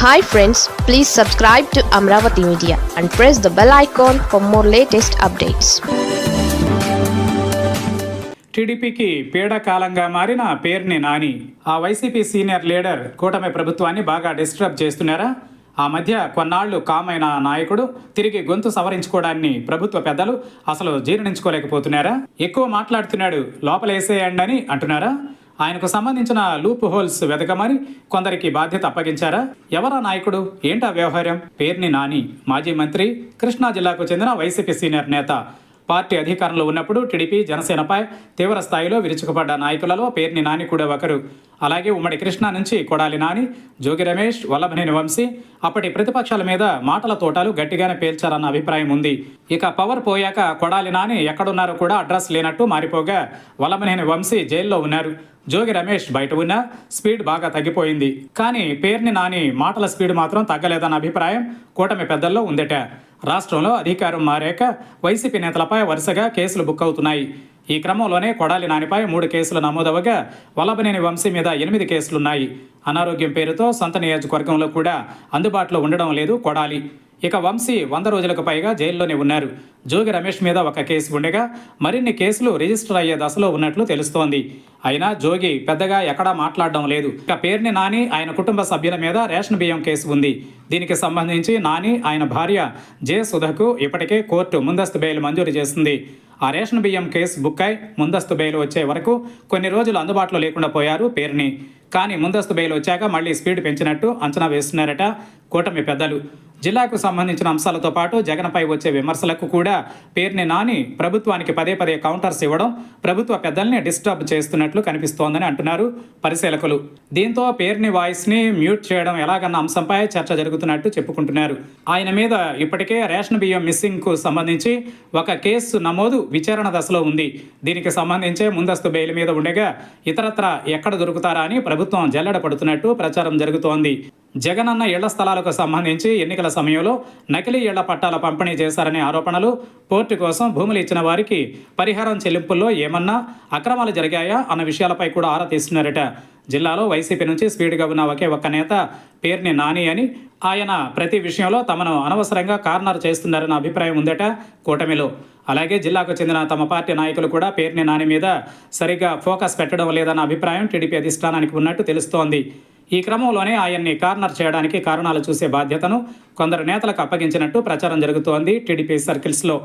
Hi friends please subscribe to Amaravati media and press the bell icon for more latest updates టీడీపీకి పీడకాలంగా మారిన పేర్ని నాని ఆ YCP senior leader కూటమి ప్రభుత్వాన్ని బాగా డిస్టర్బ్ చేస్తున్నారా? ఆ మధ్య కొన్నాళ్ళు కామైన నాయకుడు తిరిగి గొంతు సవరించుకోవడాన్ని ప్రభుత్వ పెద్దలు అసలు జీర్ణించుకోలేకపోతున్నారా? ఎక్కువ మాట్లాడుతున్నాడు లోపలేసేయండి అని అంటున్నారా? ఆయనకు సంబంధించిన లూప్ హోల్స్ వెతకమని కొందరికి బాధ్యత అప్పగించారా? ఎవరా నాయకుడు? ఏంటా వ్యవహారం? పేర్ని నాని మాజీ మంత్రి కృష్ణా జిల్లాకు చెందిన వైసీపీ సీనియర్ నేత. పార్టీ అధికారంలో ఉన్నప్పుడు టీడీపీ జనసేనపై తీవ్ర స్థాయిలో విరుచుకుపడ్డ నాయకులలో పేర్ని నాని కూడా ఒకరు. అలాగే ఉమ్మడి కృష్ణా నుంచి కొడాలి నాని జోగి రమేష్ వల్లభనేని వంశీ అప్పటి ప్రతిపక్షాల మీద మాటల తోటాలు గట్టిగానే పేల్చారన్న అభిప్రాయం ఉంది. ఇక పవర్ పోయాక కొడాలి నాని ఎక్కడున్నారో కూడా అడ్రస్ లేనట్టు మారిపోగా వల్లభనేని వంశీ జైల్లో ఉన్నారు. జోగి రమేష్ బయట ఉన్నా స్పీడ్ బాగా తగ్గిపోయింది. కానీ పేర్ని నాని మాటల స్పీడ్ మాత్రం తగ్గలేదన్న అభిప్రాయం కూటమి పెద్దల్లో ఉందట. రాష్ట్రంలో అధికారం మారాక వైసీపీ నేతలపై వరుసగా కేసులు బుక్ అవుతున్నాయి. ఈ క్రమంలోనే కొడాలి నానిపై మూడు కేసులు నమోదవగా వల్లభనేని వంశీ మీద ఎనిమిది కేసులున్నాయి. అనారోగ్యం పేరుతో సొంత నియోజకవర్గంలో కూడా అందుబాటులో ఉండడం లేదు కొడాలి. ఇక వంశీ వంద రోజులకు పైగా జైల్లోనే ఉన్నారు. జోగి రమేష్ మీద ఒక కేసు ఉండగా మరిన్ని కేసులు రిజిస్టర్ అయ్యే దశలో ఉన్నట్లు తెలుస్తోంది. అయినా జోగి పెద్దగా ఎక్కడా మాట్లాడడం లేదు. ఇక పేరుని నాని ఆయన కుటుంబ సభ్యుల మీద రేషన్ బియ్యం కేసు ఉంది. దీనికి సంబంధించి నాని ఆయన భార్య జే సుధకు ఇప్పటికే కోర్టు ముందస్తు బెయిల్ మంజూరు చేసింది. ఆ రేషన్ బియ్యం కేసు బుక్ అయి ముందస్తు బెయిల్ వచ్చే వరకు కొన్ని రోజులు అందుబాటులో లేకుండా పోయారు పేరుని. కానీ ముందస్తు బెయిల్ వచ్చాక మళ్ళీ స్పీడ్ పెంచినట్టు అంచనా వేస్తున్నారట కూటమి పెద్దలు. జిల్లాకు సంబంధించిన అంశాలతో పాటు జగన్పై వచ్చే విమర్శలకు కూడా పేరుని నాని ప్రభుత్వానికి పదే పదే కౌంటర్స్ ఇవ్వడం ప్రభుత్వ పెద్దల్ని డిస్టర్బ్ చేస్తున్నట్లు కనిపిస్తోందని అంటున్నారు పరిశీలకులు. దీంతో పేరుని వాయిస్ని మ్యూట్ చేయడం ఎలాగన్న అంశంపై చర్చ జరుగుతున్నట్టు చెప్పుకుంటున్నారు. ఆయన మీద ఇప్పటికే రేషన్ బియ్యం మిస్సింగ్కు సంబంధించి ఒక కేసు నమోదు విచారణ దశలో ఉంది. దీనికి సంబంధించే ముందస్తు బెయిల్ మీద ఉండగా ఇతరత్ర ఎక్కడ దొరుకుతారా అని ప్రభుత్వం జల్లెడ పడుతున్నట్టు ప్రచారం జరుగుతోంది. జగనన్న ఇళ్ళ స్థలాలకు సంబంధించి ఎన్నికల సమయంలో నకిలీ ఇళ్ళ పట్టాల పంపిణీ చేశారనే ఆరోపణలు పోర్టు కోసం భూములు ఇచ్చిన వారికి పరిహారం చెల్లింపుల్లో ఏమన్నా అక్రమాలు జరిగాయా అన్న విషయాలపై కూడా ఆరా తీస్తున్నారట. జిల్లాలో వైసీపీ నుంచి స్పీడ్గా ఉన్న ఒకే ఒక్క నేత పేరుని నాని అని ఆయన ప్రతి విషయంలో తమను అనవసరంగా కార్నర్ చేస్తున్నారన్న అభిప్రాయం ఉందట కూటమిలో. అలాగే జిల్లాకు చెందిన తమ పార్టీ నాయకులు కూడా పేర్ని నాని మీద సరిగ్గా ఫోకస్ పెట్టడం లేదన్న అభిప్రాయం టీడీపీ అధిష్టానానికి ఉన్నట్టు తెలుస్తోంది. ఈ క్రమంలోనే ఆయన్ని కార్నర్ చేయడానికి కారణాలు చూసే బాధ్యతను కొందరు నేతలకు అప్పగించినట్టు ప్రచారం జరుగుతోంది టీడీపీ సర్కిల్స్లో.